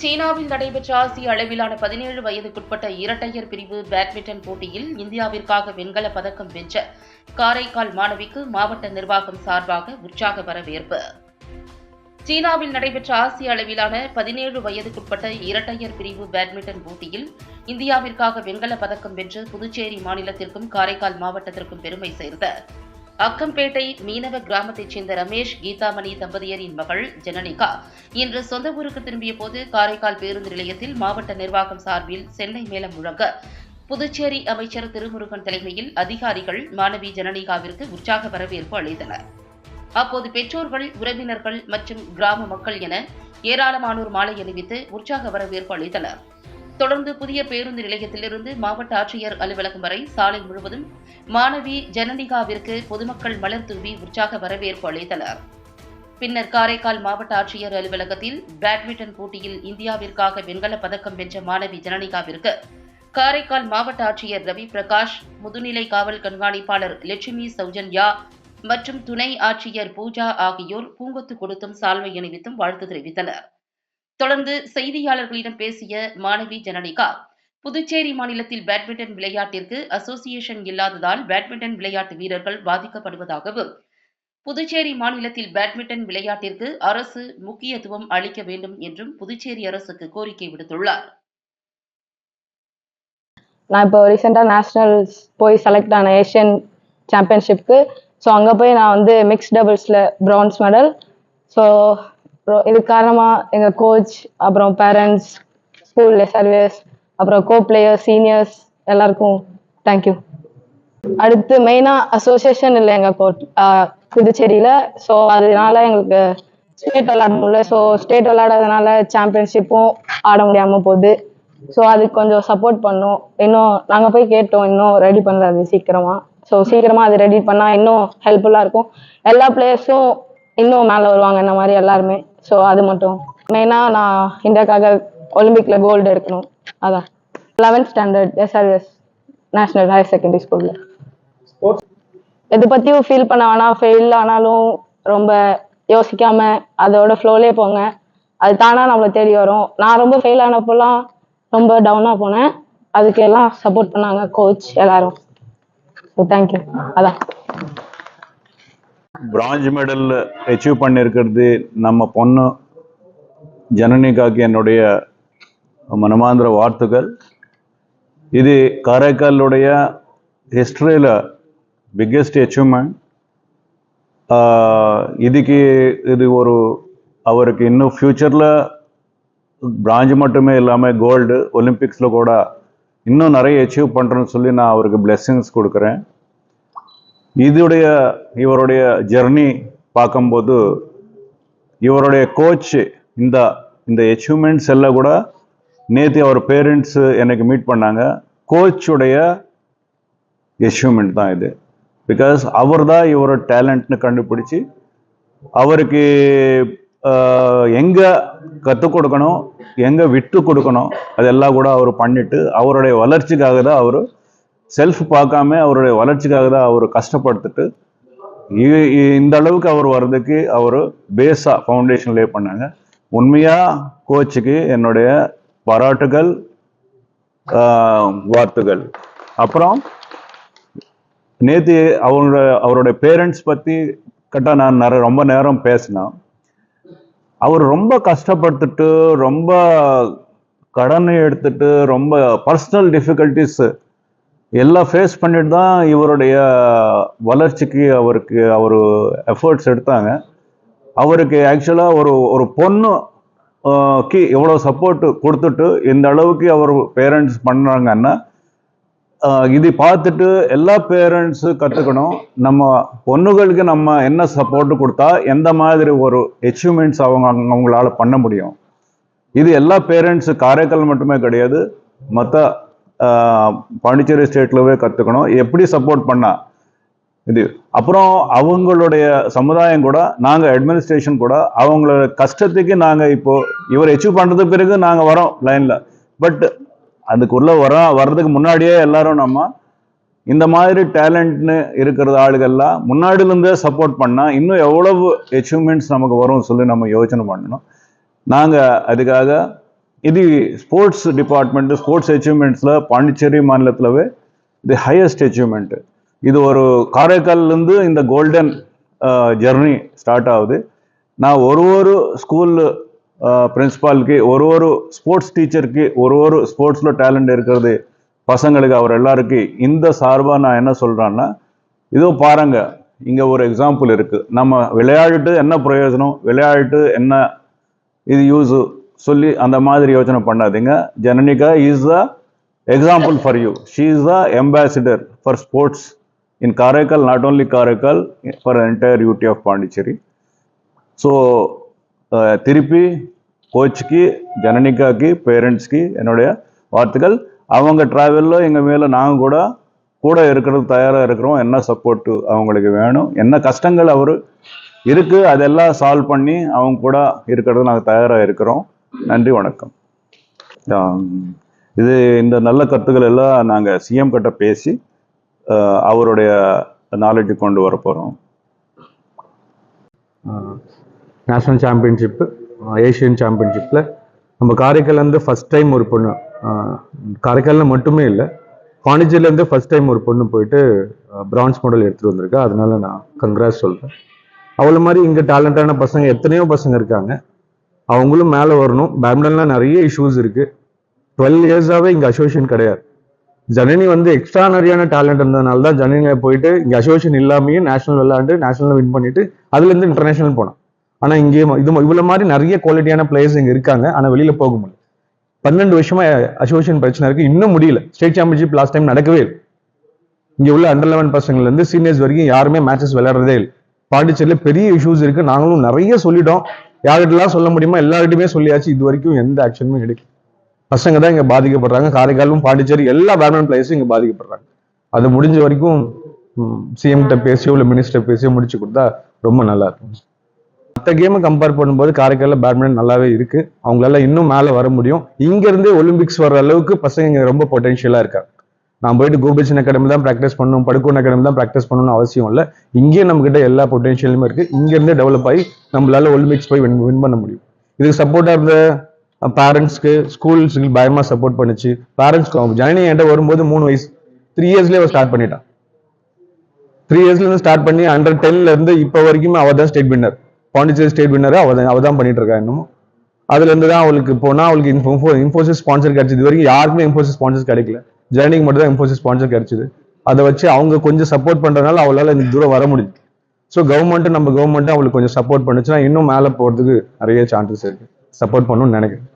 சீனாவில் நடைபெற்ற ஆசிய அளவிலான பதினேழு வயதுக்குட்பட்ட இரட்டையர் பிரிவு பேட்மிண்டன் போட்டியில் இந்தியாவிற்காக வெண்கலப் பதக்கம் வென்ற காரைக்கால் மாணவிக்கு மாவட்ட நிர்வாகம் சார்பாக உற்சாக வரவேற்பு. சீனாவில் நடைபெற்ற ஆசிய அளவிலான பதினேழு வயதுக்குட்பட்ட இரட்டையர் பிரிவு பேட்மிண்டன் போட்டியில் இந்தியாவிற்காக வெண்கலப் பதக்கம் வென்று புதுச்சேரி மாநிலத்திற்கும் காரைக்கால் மாவட்டத்திற்கும் பெருமை சேர்ந்த அக்கம்பேட்டை மீனவ கிராமத்தைச் சேர்ந்த ரமேஷ் கீதாமணி தம்பதியரின் மகள் ஜனனிகா. இன்று சொந்த ஊருக்கு திரும்பிய போது காரைக்கால் பேருந்து நிலையத்தில் மாவட்ட நிர்வாகம் சார்பில் சென்னை மேளம் முழங்க புதுச்சேரி அமைச்சர் திருமுருகன் தலைமையில் அதிகாரிகள் மாணவி ஜனனிகாவிற்கு உற்சாக வரவேற்பு அளித்தனர். அப்போது பெற்றோர்கள் உறவினர்கள் மற்றும் கிராம மக்கள் என ஏராளமானோர் மாலை அணிவித்து உற்சாக வரவேற்பு அளித்தனர். தொடர்ந்து புதிய பேருந்து நிலையத்திலிருந்து மாவட்ட ஆட்சியர் அலுவலகம் வரை சாலை முழுவதும் மாணவி ஜனனிகாவிற்கு பொதுமக்கள் மலர் தூவி உற்சாக வரவேற்பு அளித்தனர். பின்னர் காரைக்கால் மாவட்ட ஆட்சியர் அலுவலகத்தில் பேட்மிண்டன் போட்டியில் இந்தியாவிற்காக வெண்கலப் பதக்கம் வென்ற மாணவி ஜனனிகாவிற்கு காரைக்கால் மாவட்ட ஆட்சியர் ரவி பிரகாஷ் முதுநிலை காவல் கண்காணிப்பாளர் லட்சுமி சௌஜன்யா மற்றும் துணை ஆட்சியர் பூஜா ஆகியோர் பூங்கொத்து கொடுத்தும் சால்வை அணிவித்தும் வாழ்த்து தெரிவித்தனர். தொடர்ந்து செய்தியாளர்களிடம் பேசிய மாணவி ஜனனிகா புதுச்சேரி மாநிலத்தில் பேட்மிண்டன் விளையாட்டிற்கு அசோசியேஷன் இல்லாததால் பேட்மிண்டன் விளையாட்டு வீரர்கள் பாதிக்கப்படுவதாகவும் புதுச்சேரி மாநிலத்தில் பேட்மிண்டன் விளையாட்டிற்கு அரசு முக்கியத்துவம் அளிக்க வேண்டும் என்றும் புதுச்சேரி அரசுக்கு கோரிக்கை விடுத்துள்ளார். நான் இப்போ ரீசெண்டாக நேஷனல்ஸ் போய் செலக்ட் ஆன ஏஷியன் சாம்பியன்ஷிப்க்கு ஸோ அங்கே போய் நான் வந்து மிக்ஸ் டபுள்ஸில் ப்ரான்ஸ் மெடல் ஸோ அப்புறம் இதுக்கு காரணமாக எங்கள் கோச் அப்புறம் பேரண்ட்ஸ் ஸ்கூல் சர்வீஸ் அப்புறம் கோ பிளேயர்ஸ் சீனியர்ஸ் எல்லாருக்கும் தேங்க்யூ அடுத்து மெயினாக அசோசியேஷன் இல்லை எங்கள் கோட் புதுச்சேரியில். ஸோ அதனால எங்களுக்கு ஸ்டேட் விளாட முடியல ஸோ ஸ்டேட் விளாடாதனால சாம்பியன்ஷிப்பும் ஆட முடியாமல் போகுது. ஸோ அதுக்கு கொஞ்சம் சப்போர்ட் பண்ணோம். இன்னும் நாங்கள் போய் கேட்டோம் இன்னும் ரெடி பண்ணல அது ஸோ சீக்கிரமாக அது ரெடி பண்ணால் இன்னும் ஹெல்ப்ஃபுல்லாக இருக்கும். எல்லா பிளேயர்ஸும் இன்னும் மேலே வருவாங்க இந்த மாதிரி எல்லாருமே. ஸோ அது மட்டும். மெயினாக நான் இந்தியாக்காக ஒலிம்பிக்கில் கோல்டு எடுக்கணும். அதான். Eleventh standard SRS national higher secondary ஸ்கூலில் எது பற்றியும் ஃபீல் பண்ண வேணாம். ஃபெயில் ஆனாலும் ரொம்ப யோசிக்காம அதோட ஃப்ளோலே போங்க. அது தானா நம்மளை தேடி வரும். நான் ரொம்ப ஃபெயில் ஆனப்போலாம் ரொம்ப டவுனாக போனேன். அதுக்கு எல்லாம் சப்போர்ட் பண்ணாங்க கோச் எல்லாரும். ஸோ தேங்க்யூ அதான். பிராஞ்ச் மெடல் அச்சீவ் பண்ணியிருக்கிறது நம்ம பொண்ணு ஜனனிகாக்கு என்னுடைய மனமாந்திர வாழ்த்துக்கள். இது காரைக்காலுடைய ஹிஸ்டரியில் பிக்கெஸ்ட் அச்சீவ்மெண்ட் இதுக்கு இது ஒரு அவருக்கு இன்னும் ஃப்யூச்சரில் பிராஞ்சு மட்டுமே இல்லாமல் கோல்டு ஒலிம்பிக்ஸில் கூட இன்னும் நிறைய அச்சீவ் பண்ணுறேன்னு சொல்லி நான் அவருக்கு பிளெஸ்ஸிங்ஸ் கொடுக்குறேன். இதுடைய இவருடைய ஜெர்னி பார்க்கும்போது இவருடைய கோச் இந்த இந்த அச்சீவ்மெண்ட்ஸ் எல்லாம் கூட நேற்று அவர் பேரண்ட்ஸு எனக்கு மீட் பண்ணாங்க கோச்சுடைய அச்சீவ்மெண்ட் தான் இது. பிகாஸ் அவர் தான் இவரோட டேலண்ட்னு கண்டுபிடிச்சி அவருக்கு எங்கே கற்றுக் கொடுக்கணும் எங்கே விட்டு கொடுக்கணும் அதெல்லாம் கூட அவர் பண்ணிட்டு அவருடைய வளர்ச்சிக்காக தான் அவர் செல்ஃப் பார்க்காம அவருடைய வளர்ச்சிக்காக தான் அவர் கஷ்டப்படுத்துட்டு இ- இ- இந்த அளவுக்கு அவர் வர்றதுக்கு அவர் பேஸாக ஃபவுண்டேஷன் லே பண்ணாங்க. உண்மையாக கோச்சுக்கு என்னுடைய பாராட்டுகள் ஆஹ், வாழ்த்துகள். அப்புறம் நேற்று அவங்களோட அவருடைய பேரண்ட்ஸ் பற்றி கரெக்டாக நான் நிறைய ரொம்ப நேரம் பேசினேன் அவர் ரொம்ப கஷ்டப்படுத்துட்டு ரொம்ப கடனை எடுத்துட்டு ரொம்ப பர்சனல் டிஃபிகல்ட்டிஸ் எல்லாம் ஃபேஸ் பண்ணிட்டு தான் இவருடைய வளர்ச்சிக்கு அவருக்கு அவர் எஃபர்ட்ஸ் எடுத்தாங்க. அவருக்கு ஆக்சுவலாக ஒரு ஒரு பொண்ணு கி எவ்வளோ சப்போர்ட் கொடுத்துட்டு இந்த அளவுக்கு அவர் பேரண்ட்ஸ் பண்ணுறாங்கன்னா இது பார்த்துட்டு எல்லா பேரண்ட்ஸும் கற்றுக்கணும் நம்ம பொண்ணுகளுக்கு நம்ம என்ன சப்போர்ட் கொடுத்தா எந்த மாதிரி ஒரு அச்சீவ்மெண்ட்ஸ் அவங்க அவங்களால பண்ண முடியும். இது எல்லா பேரண்ட்ஸு காரைக்கால் மட்டுமே கிடையாது. மற்ற பாண்டிச்சேரி ஸ்டேட்லவே கற்றுக்கணும் எப்படி சப்போர்ட் பண்ணா? இது அப்புறம் அவங்களுடைய சமுதாயம் கூட நாங்கள் அட்மினிஸ்ட்ரேஷன் கூட அவங்களோட கஷ்டத்துக்கு நாங்கள் இப்போ இவர் அச்சீவ் பண்ணுறது பிறகு நாங்கள் வரோம் லைனில் பட் அதுக்குள்ளே வர வர்றதுக்கு முன்னாடியே எல்லாரும் நம்ம இந்த மாதிரி டேலண்ட்னு இருக்கிற ஆளுகள்லாம் முன்னாடிலேருந்தே சப்போர்ட் பண்ணால் இன்னும் எவ்வளவு அச்சீவ்மெண்ட்ஸ் நமக்கு வரும் சொல்லி நம்ம யோசனை பண்ணணும். நாங்கள் அதுக்காக ఇది స్పోర్ట్స్ డిపార్ట్మెంట్ ஸ்போர்ட்ஸ் அச்சீவ்மெண்ட்ஸில் பாண்டிச்சேரி மாநிலத்திலவே தி ஹையஸ்ட் அச்சீவ்மெண்ட் இது ஒரு காரைக்கால்லேருந்து இந்த கோல்டன் ஜெர்னி ஸ்டார்ட் ஆகுது நான் ஒரு ஒரு ஸ்கூல் பிரின்சிபாலுக்கு ஒரு ஒரு ஸ்போர்ட்ஸ் டீச்சருக்கு ஒரு ஒரு ஸ்போர்ட்ஸில் டேலண்ட் இருக்கிறது பசங்களுக்கு அவர் எல்லாருக்கும் இந்த சார்பாக நான் என்ன சொல்கிறேன்னா இதோ பாருங்க இங்கே ஒரு எக்ஸாம்பிள் இருக்குது நம்ம விளையாடிட்டு என்ன பிரயோஜனம் விளையாடிட்டு என்ன இது யூஸ் சொல்லி அந்த மாதிரி யோசனை பண்ணாதீங்க. Jananika is the example for you she is the ambassador for sports in Karaikal not only Karaikal for entire UT of Pondicherry so திருப்பி கோச்சுக்கு ஜனனிகாக்கு பேரண்ட்ஸ்க்கு என்னுடைய வார்த்தைகள் அவங்க ட்ராவலில் எங்கள் மேலே நாங்கள் கூட கூட இருக்கிறது தயாராக இருக்கிறோம். என்ன சப்போர்ட்டு அவங்களுக்கு வேணும்? என்ன கஷ்டங்கள் அவர் இருக்குது அதெல்லாம் சால்வ் பண்ணி அவங்க கூட இருக்கிறது நாங்கள் தயாராக இருக்கிறோம். நன்றி வணக்கம். இது இந்த நல்ல கருத்துக்கள் எல்லாம் நாங்கள் சிஎம் கிட்ட பேசி அவருடைய நாலேஜ் கொண்டு வர போகிறோம் நேஷ்னல் சாம்பியன்ஷிப்பு ஏஷியன் சாம்பியன்ஷிப்பில் நம்ம காரைக்கால்லேருந்து ஃபஸ்ட் டைம் ஒரு பொண்ணு காரைக்காலில் மட்டுமே இல்லை பாண்டிச்சேரியிலேருந்து ஃபஸ்ட் டைம் ஒரு பொண்ணு போயிட்டு பிரான்ஸ் மெடல் எடுத்துகிட்டு வந்திருக்கா அதனால நான் கங்க்ராஸ் சொல்கிறேன் அவ்வளோ மாதிரி இங்கே டேலண்டான பசங்க எத்தனையோ பசங்க இருக்காங்க. அவங்களும் மேலே வரணும். பேட்மிண்டன்லாம் நிறைய இஷ்யூஸ் இருக்குது டுவெல் இயர்ஸாகவே இங்கே அசோசியேஷன் கிடையாது. ஜனனி வந்து எக்ஸ்ட்ரானரியான டேலண்ட் இருந்ததுனால தான் ஜனனியில் போயிட்டு இங்கே அசோசியேஷன் இல்லாமையே நேஷனல் விளையாண்டு நேஷனல் வின் பண்ணிட்டு அதுலேருந்து இன்டர்நேஷனல் போனான். ஆனால் இங்கே இது இவ்வளோ மாதிரி நிறைய குவாலிட்டியான பிளேயர்ஸ் இங்கே இருக்காங்க. ஆனால் வெளியில் போக முடியல. பன்னெண்டு வருஷமா அசோசியேஷன் பிரச்சனை இருக்குது இன்னும் முடியல. ஸ்டேட் சாம்பியன்ஷிப் லாஸ்ட் டைம் நடக்கவே இல்லை. இங்கே உள்ள அண்டர் லெவன் பசங்கள்லேருந்து சீனியர்ஸ் வரைக்கும் யாருமே மேட்சஸ் விளையாடுறதே இல்லை. பாண்டிச்சேரியில் பெரிய இஷ்யூஸ் இருக்கு. நாங்களும் நிறைய சொல்லிட்டோம். யார்கிட்டலாம் சொல்ல முடியுமோ எல்லார்கிட்டயுமே சொல்லியாச்சு. இது வரைக்கும் எந்த ஆக்ஷனுமே எடுக்கல. பசங்க தான் இங்கே பாதிக்கப்படுறாங்க. காரைக்காலும் பாண்டிச்சேரி எல்லா பேட்மிண்டன் பிளேயர்ஸும் இங்கே பாதிக்கப்படுறாங்க. அது முடிஞ்ச வரைக்கும் சிஎம் கிட்ட பேசியோ இல்லை மினிஸ்டர் பேசியோ முடிச்சு கொடுத்தா ரொம்ப நல்லா இருக்கும். மற்ற கேமை கம்பேர் பண்ணும்போது காரைக்காலில் பேட்மிண்டன் நல்லாவே இருக்கு. அவங்களால இன்னும் மேலே வர முடியும். இங்கேருந்தே ஒலிம்பிக்ஸ் வர அளவுக்கு பசங்க இங்கே ரொம்ப பொட்டென்ஷியலாக இருக்காங்க. நான் போயிட்டு கோபிச்சன் அகாடமி தான் ப்ராக்டிஸ் பண்ணணும் படுக்கோன் அகாடமி தான் ப்ராக்டிஸ் பண்ணணும்னு அவசியம் இல்லை. இங்கேயே நம்ம கிட்ட எல்லா பொட்டென்ஷியலுமே இருக்கு. இங்கேருந்தே டெவலப் ஆகி நம்மளால ஒலிம்பிக்ஸ் போய் வின் வின் பண்ண முடியும். இதுக்கு சப்போர்ட்டாக இருந்த பேரண்ட்ஸ்க்கு ஸ்கூல்ஸுக்கு பயமாக சப்போர்ட் பண்ணுச்சு. பேரண்ட்ஸ்க்கு ஜனனி என்கிட்ட வரும்போது மூணு வயசு த்ரீ இயர்ஸ்லேயே அவள் ஸ்டார்ட் பண்ணிட்டான். த்ரீ இயர்ஸ்ல இருந்து ஸ்டார்ட் பண்ணி அண்டர் டென்ல இருந்து இப்போ வரைக்கும் அவள் தான் state winner Pondicherry state winner அவள் தான் அவள் தான் பண்ணிட்டு இருக்கா இன்னும் அதுலேருந்து தான் அவளுக்கு போனால் அவளுக்கு இன்ஃபோ இன்ஃபோசிஸ் ஸ்பான்சர் கிடைச்சது. வரைக்கும் யாருக்குமே இன்ஃபோசிஸ் ஸ்பான்சர்ஸ் கிடைக்கல. ஜெர்னிக்கு மட்டும் தான் இம்போசிஸ் ஸ்பான்சர் கிடைச்சிது. அதை வச்சு அவங்க கொஞ்சம் சப்போர்ட் பண்ணுறதுனால அவளால இந்த தூரம் வர முடியுது. ஸோ கவர்மெண்ட்டும் நம்ம கவர்மெண்ட்டும் அவளுக்கு கொஞ்சம் சப்போர்ட் பண்ணுச்சுன்னா இன்னும் மேலே போறதுக்கு நிறைய சான்சஸ் இருக்கு. சப்போர்ட் பண்ணணும்னு நினைக்கிறேன்.